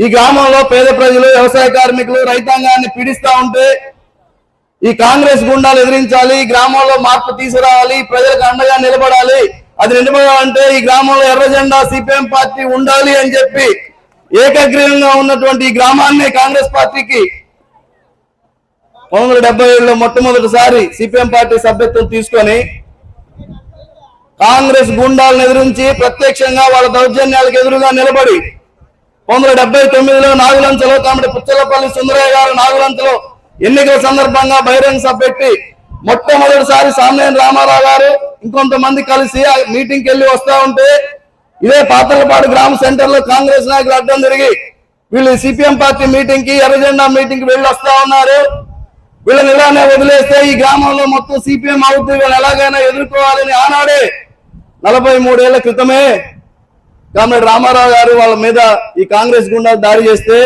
ఈ గ్రామంలో పేద ప్రజలు వ్యవసాయ కార్మికులు రైతాంగాన్ని పీడిస్తా ఉంటే ఈ కాంగ్రెస్ గుండాలు ఎదిరించాలి ఈ గ్రామంలో మార్పు తీసుకురావాలి ప్రజలకు అండగా నిలబడాలి. అది నిలబడాలంటే ఈ గ్రామంలో ఎర్ర జెండా సిపిఎం పార్టీ ఉండాలి అని చెప్పి ఏకగ్రీవంగా ఉన్నటువంటి ఈ గ్రామాన్ని కాంగ్రెస్ పార్టీకి పంతొమ్మిది వందల డెబ్బై ఏడులో మొట్టమొదటిసారి సిపిఎం పార్టీ సభ్యత్వం తీసుకొని కాంగ్రెస్ గుండాలను ఎదిరించి ప్రత్యక్షంగా వాళ్ళ దౌర్జన్యాలకు ఎదురుగా నిలబడి వందల డెబ్బై తొమ్మిదిలో నాగులంచలో తమడి పుచ్చలపల్లి సుందరయ్య గారు నాగులంచలో ఎన్నికల సందర్భంగా బహిరంగ సభ పెట్టి మొట్టమొదటిసారి సామ్నేని రామారావు గారు ఇంకొంతమంది కలిసి మీటింగ్కి వెళ్ళి వస్తా ఉంటే ఇదే పాత్రలపాడు గ్రామ సెంటర్లో కాంగ్రెస్ నాయకులు అడ్డం తిరిగి వీళ్ళు సిపిఎం పార్టీ మీటింగ్కి ఎర్రజెండా మీటింగ్కి వెళ్ళి వస్తా ఉన్నారు. వీళ్ళని ఇలానే వదిలేస్తే ఈ గ్రామంలో మొత్తం సిపిఎం అవుతుంది వీళ్ళని ఎలాగైనా ఎదుర్కోవాలని ఆనాడే నలభై మూడేళ్ళ క్రితమే కామ్రేడ్ రామారావు గారు వాళ్ళ మీద ఈ కాంగ్రెస్ గుండా దాడి చేస్తే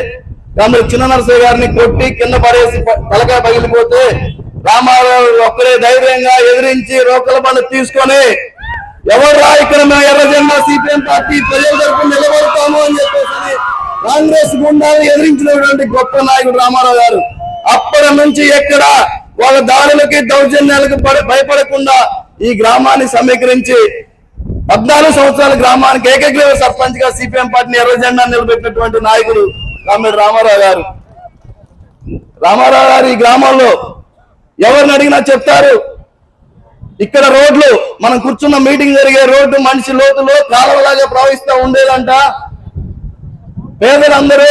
కామ్రేడ్ చిన్న నరసయ్య గారిని కొట్టి కింద పడేసి ప- తలకాయ పగిలిపోతే రామారావు ఒక్కరే ధైర్యంగా ఎదిరించి రోకల బండ తీసుకొని ఎవరు రా ఇక్కడ మేము ఎర్ర జెండా సిపిఎం పార్టీ ప్రజల తరపు నిలబడతాము అని చెప్పేసి కాంగ్రెస్ గుండాలను ఎదిరించినటువంటి గొప్ప నాయకుడు రామారావు గారు. అప్పటి నుంచి ఎక్కడ వాళ్ళ దాడులకి దౌర్జన్యాలకు భయపడకుండా ఈ గ్రామాన్ని సమీకరించి పద్నాలుగు సంవత్సరాల గ్రామానికి ఏకగ్రీవ సర్పంచ్గా సిపిఎం పార్టీని ఎర్ర జెండా నిలబెట్టినటువంటి నాయకుడు కామెడు రామారావు గారు. రామారావు గారు ఈ గ్రామంలో ఎవరిని అడిగినా చెప్తారు. ఇక్కడ రోడ్లు మనం కూర్చున్న మీటింగ్ జరిగే రోడ్డు మనిషి లోతులో కాలువలాగా ప్రవహిస్తూ ఉండేదంట. పేదలందరూ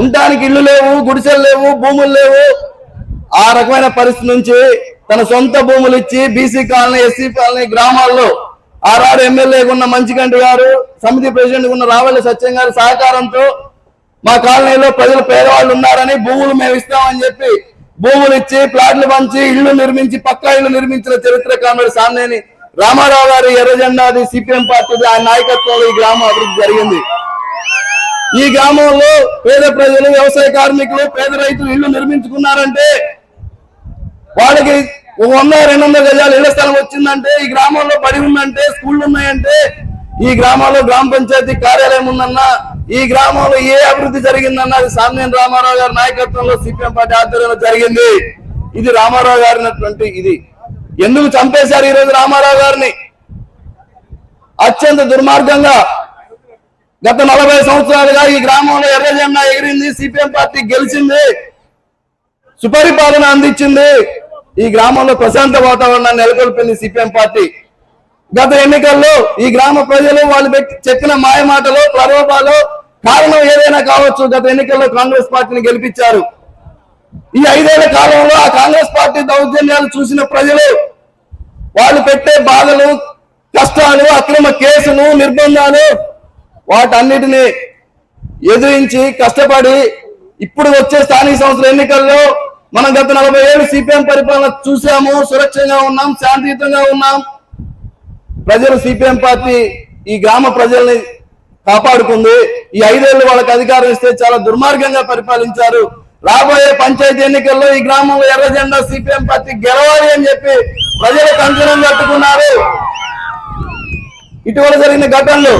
ఉండటానికి ఇల్లు లేవు గుడిసెలు లేవు భూములు లేవు. ఆ రకమైన పరిస్థితి నుంచి తన సొంత భూములు ఇచ్చి బీసీ కాలనీ ఎస్సీ కాలనీ గ్రామాల్లో ఆర్ఆర్ ఎమ్మెల్యే ఉన్న మంచిగంటి గారు సమితి ప్రెసిడెంట్ ఉన్న రావల్లి సత్యం గారి సహకారంతో మా కాలనీలో ప్రజలు పేదవాళ్ళు ఉన్నారని భూములు మేము ఇస్తామని చెప్పి భూములు ఇచ్చి ప్లాట్లు పంచి ఇళ్ళు నిర్మించి పక్కా ఇళ్ళు నిర్మించిన చరిత్ర కామెడీ సామ్నేని రామారావు గారి ఎర్రజెండాది సిపిఎం పార్టీది ఆయన నాయకత్వంలో ఈ గ్రామం అభివృద్ధి జరిగింది. ఈ గ్రామంలో పేద ప్రజలు వ్యవసాయ కార్మికులు పేద రైతులు ఇళ్ళు నిర్మించుకున్నారంటే వాళ్ళకి ఒక వంద రెండు వందల గజాలు ఇళ్ళ స్థలం వచ్చిందంటే ఈ గ్రామంలో పడి ఉందంటే స్కూళ్ళు ఉన్నాయంటే ఈ గ్రామంలో గ్రామ పంచాయతీ కార్యాలయం ఉందన్నా ఈ గ్రామంలో ఏ అభివృద్ధి జరిగిందన్న అది సామ్యం రామారావు గారి నాయకత్వంలో సిపిఎం పార్టీ ఆధ్వర్యంలో జరిగింది. ఇది రామారావు గారినటువంటి ఇది. ఎందుకు చంపేశారు ఈ రోజు రామారావు గారిని? అత్యంత దుర్మార్గంగా గత నలభై సంవత్సరాలుగా ఈ గ్రామంలో ఎర్ర జెండా ఎగిరింది సిపిఎం పార్టీ గెలిచింది సుపరిపాలన అందించింది. ఈ గ్రామంలో ప్రశాంత వాతావరణాన్ని నెలకొల్పింది సిపిఎం పార్టీ. గత ఎన్నికల్లో ఈ గ్రామ ప్రజలు వాళ్ళు పెట్టి చెప్పిన మాయ మాటలు ప్రలోభాలు కారణం ఏదైనా కావచ్చు గత ఎన్నికల్లో కాంగ్రెస్ పార్టీని గెలిపించారు. ఈ ఐదేళ్ళ కాలంలో ఆ కాంగ్రెస్ పార్టీ దౌర్జన్యాలు చూసిన ప్రజలు వాళ్ళు పెట్టే బాధలు కష్టాలు అక్రమ కేసులు నిర్బంధాలు వాటన్నిటిని ఎదిరించి కష్టపడి ఇప్పుడు వచ్చే స్థానిక సంస్థల ఎన్నికల్లో మనం గత నలభై ఏడు సిపిఎం పరిపాలన చూసాము సురక్షంగా ఉన్నాం శాంతియుతంగా ఉన్నాం. ప్రజలు సిపిఎం పార్టీ ఈ గ్రామ ప్రజల్ని కాపాడుకుంది. ఈ ఐదేళ్ళు వాళ్ళకి అధికారం ఇస్తే చాలా దుర్మార్గంగా పరిపాలించారు. రాబోయే పంచాయతీ ఎన్నికల్లో ఈ గ్రామంలో ఎర్ర జెండా సిపిఎం పార్టీ గెలవాలి అని చెప్పి ప్రజలు కంచనం కట్టుకున్నారు. ఇటీవల జరిగిన ఘటనలు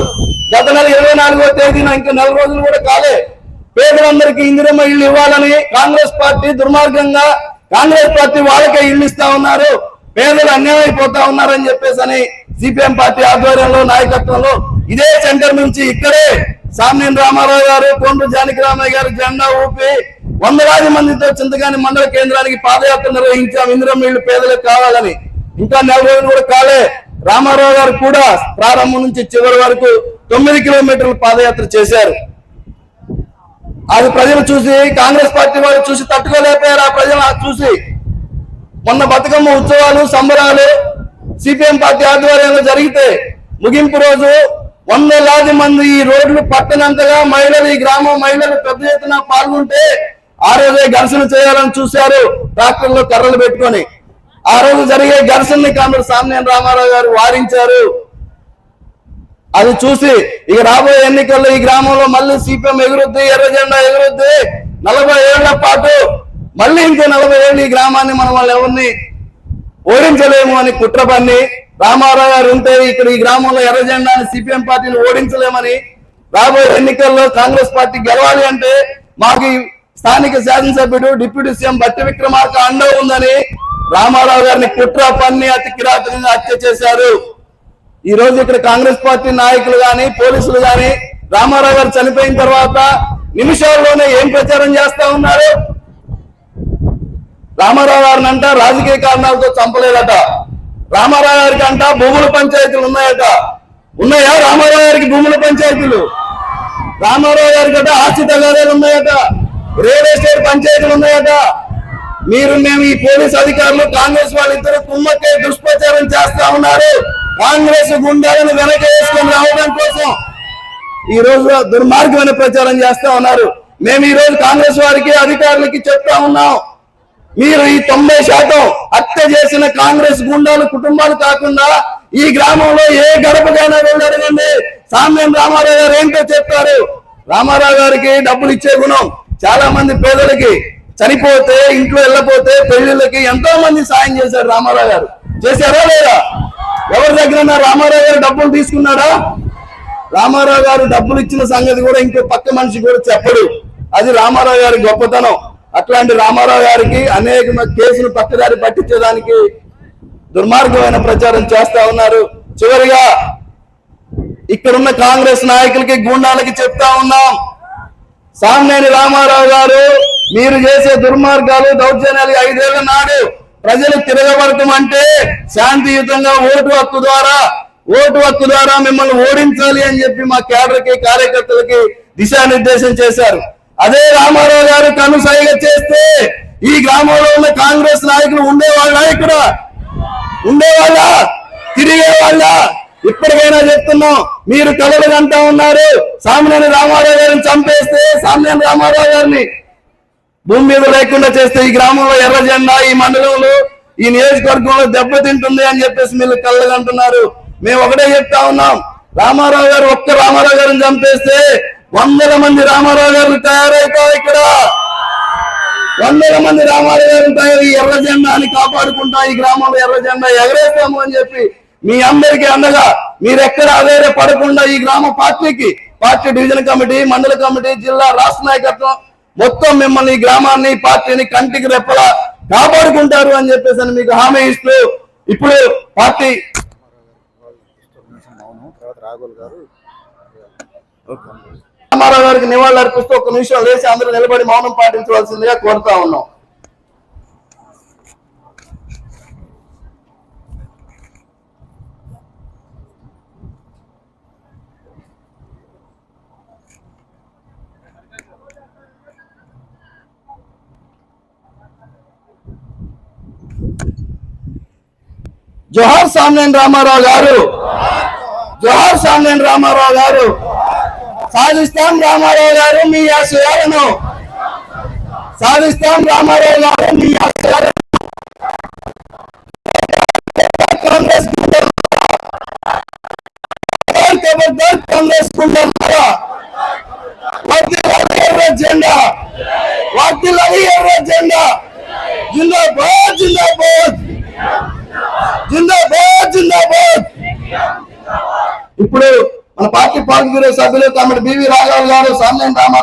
గత నెల ఇరవై నాలుగో తేదీన ఇంకా నెల రోజులు కూడా కాలే. పేదలందరికీ ఇందిరమ్మ ఇల్లు ఇవ్వాలని కాంగ్రెస్ పార్టీ దుర్మార్గంగా కాంగ్రెస్ పార్టీ వాళ్ళకే ఇల్లు ఇస్తా ఉన్నారు. పేదలు అన్యాయం అయిపోతా ఉన్నారని చెప్పేసి అని సిపిఎం పార్టీ ఆధ్వర్యంలో నాయకత్వంలో ఇదే సెంటర్ నుంచి ఇక్కడే సామ్నేని రామారావు గారు కొండ్రు జానకి రామయ్య గారు జెండా ఊపి వందలాది మందితో చింతగాని మండల కేంద్రానికి పాదయాత్ర నిర్వహించాం. ఇందిరమ్మ ఇల్లు పేదలకు కావాలని. ఇంకా నెల రోజులు కూడా కాలే. రామారావు గారు కూడా ప్రారంభం నుంచి చివరి వరకు తొమ్మిది కిలోమీటర్ల పాదయాత్ర చేశారు. అది ప్రజలు చూసి కాంగ్రెస్ పార్టీ వాళ్ళు చూసి తట్టుకోలేకపోయారు ఆ ప్రజలు అది చూసి. మొన్న బతుకమ్మ ఉత్సవాలు సంబరాలు సిపిఎం పార్టీ ఆధ్వర్యంలో జరిగితే ముగింపు రోజు వందలాది మంది ఈ రోడ్లు పట్టనంతగా మహిళలు ఈ గ్రామం మహిళలు పెద్ద ఎత్తున పాల్గొంటే ఆ రోజే ఘర్షణ చేయాలని చూశారు ట్రాక్టర్లో కర్రలు పెట్టుకొని. ఆ రోజు జరిగే ఘర్షణని కాంగ్రెస్ సామ్నేని రామారావు గారు వారించారు. అది చూసి ఇక రాబోయే ఎన్నికల్లో ఈ గ్రామంలో మళ్ళీ సిపిఎం ఎగురుద్ది ఎర్ర జెండా ఎగురుద్ది. నలభై ఏళ్ళ పాటు మళ్ళీ ఇంకో నలభై ఏళ్ళు ఈ గ్రామాన్ని మనం వాళ్ళు ఎవరిని ఓడించలేము అని కుట్ర పన్ని రామారావు గారు ఉంటే ఇక్కడ ఈ గ్రామంలో ఎర్ర జెండాని సిపిఎం పార్టీని ఓడించలేమని రాబోయే ఎన్నికల్లో కాంగ్రెస్ పార్టీ గెలవాలి అంటే మాకు ఈ స్థానిక శాసనసభ్యుడు డిప్యూటీ సీఎం బట్టి విక్రమార్క అండ ఉందని రామారావు గారిని కుట్ర పన్ని అతి కిరాతకంగా హత్య చేశారు. ఈ రోజు ఇక్కడ కాంగ్రెస్ పార్టీ నాయకులు గాని పోలీసులు గాని రామారావు గారు చనిపోయిన తర్వాత నిమిషాల్లోనే ఏం ప్రచారం చేస్తా ఉన్నారు? రామారావు గారిని అంట రాజకీయ కారణాలతో చంపలేదట. రామారావు గారికి అంట భూముల పంచాయతీలు ఉన్నాయట. ఉన్నాయా రామారావు గారికి భూముల పంచాయతీలు? రామారావు గారికి అట ఆస్తి తగాదాలు ఉన్నాయట. రియల్ ఎస్టేట్ పంచాయతీలు ఉన్నాయట. మీరు మేము ఈ పోలీస్ అధికారులు కాంగ్రెస్ వాళ్ళిద్దరు కుమ్మకే దుష్ప్రచారం చేస్తా ఉన్నారు. కాంగ్రెస్ గుండాలను వెనక వేసుకొని రావడం కోసం ఈ రోజు దుర్మార్గమైన ప్రచారం చేస్తా ఉన్నారు. మేము ఈ రోజు కాంగ్రెస్ వారికి అధికారులకి చెప్తా ఉన్నాం. మీరు ఈ తొంభై శాతం హత్య చేసిన కాంగ్రెస్ గుండాలు కుటుంబాలు కాకుండా ఈ గ్రామంలో ఏ గడపకైనా వెళ్ళడగండి సామ్యం రామారావు గారు ఏంటో చెప్తారు రామారావు గారికి డబ్బులు ఇచ్చే గుణం చాలా మంది పేదలకి చనిపోతే ఇంట్లో వెళ్ళపోతే పెళ్ళిళ్ళకి ఎంతో మంది సాయం చేశారు రామారావు గారు. చేశారా లేదా? ఎవరి దగ్గర రామారావు గారు డబ్బులు తీసుకున్నాడా? రామారావు గారు డబ్బులు ఇచ్చిన సంగతి కూడా ఇంకో పక్క మనిషి కూడా చెప్పడు. అది రామారావు గారి గొప్పతనం. అట్లాంటి రామారావు గారికి అనేక కేసులు పక్కదారి పట్టించేదానికి దుర్మార్గమైన ప్రచారం చేస్తా ఉన్నారు. చివరిగా ఇక్కడున్న కాంగ్రెస్ నాయకులకి గూండాలకి చెప్తా ఉన్నాం. సామ్నేని రామారావు గారు మీరు చేసే దుర్మార్గాలు దౌర్జన్యాలు ఐదేళ్ళ నాడు ప్రజలు తిరగబడటమంటే శాంతియుతంగా ఓటు హక్కు ద్వారా ఓటు హక్కు ద్వారా మిమ్మల్ని ఓడించాలి అని చెప్పి మా కేడర్కి కార్యకర్తలకి దిశానిర్దేశం చేశారు. అదే రామారావు గారు కను సైగ చేస్తే ఈ గ్రామంలో ఉన్న కాంగ్రెస్ నాయకులు ఉండేవాళ్ళ ఇక్కడ? ఉండేవాళ్ళ? తిరిగేవాళ్ళ? ఇప్పటికైనా చెప్తున్నాం మీరు కలలు కంటా ఉన్నారు. సామినేని రామారావు గారిని చంపేస్తే సామినేని రామారావు గారిని భూమి మీద లేకుండా చేస్తే ఈ గ్రామంలో ఎర్ర జెండా ఈ మండలంలో ఈ నియోజకవర్గంలో దెబ్బతింటుంది అని చెప్పేసి మీరు కళ్ళగా అంటున్నారు. మేము ఒకటే చెప్తా ఉన్నాం. రామారావు గారు ఒక్క రామారావు గారిని చంపేస్తే వందల మంది రామారావు గారు తయారైతారు ఇక్కడ. వందల మంది రామారావు గారు తయారు ఈ ఎర్ర జెండాని కాపాడుకుంటా ఈ గ్రామంలో ఎర్ర జెండా ఎగరేస్తాము అని చెప్పి మీ అందరికీ అండగా మీరు ఎక్కడ పడకుండా ఈ గ్రామ పార్టీకి పార్టీ డివిజన్ కమిటీ మండల కమిటీ జిల్లా రాష్ట్ర నాయకత్వం మొత్తం మిమ్మల్ని గ్రామాన్ని పార్టీని కంటికి రెప్పలా కాపాడుకుంటారు అని చెప్పేసి అని మీకు హామీ ఇస్తూ ఇప్పుడు పార్టీ అవును గారు రామారావు గారికి నివాళులు అర్పిస్తూ ఒక నిమిషం లేచి అందరూ నిలబడి మౌనం పాటించవలసిందిగా కోరుతా ఉన్నాం. జోహార్ సామ్నేని రామారావు గారు జోహార్ సామ్నేని రామారావు గారు సాధిస్తాం రామారావు గారు మీ ఆశయాలను సాధిస్తాం రామారావు గారు మీ ఆశయాలను కాంగ్రెస్ గుండెలారా. ఖబర్దార్ కాంగ్రెస్ గుండెలారా. వర్ధిల్లాలి ఎర్ర జెండా వర్ధిల్లాలి ఎర్ర జెండా జిందాబాద్ జిందాబాద్. ఇప్పుడు మన పార్టీ పార్టీ సభ్యులు తమ్ముడు బివి రాఘవ్ గారు సామ్యం రామారావు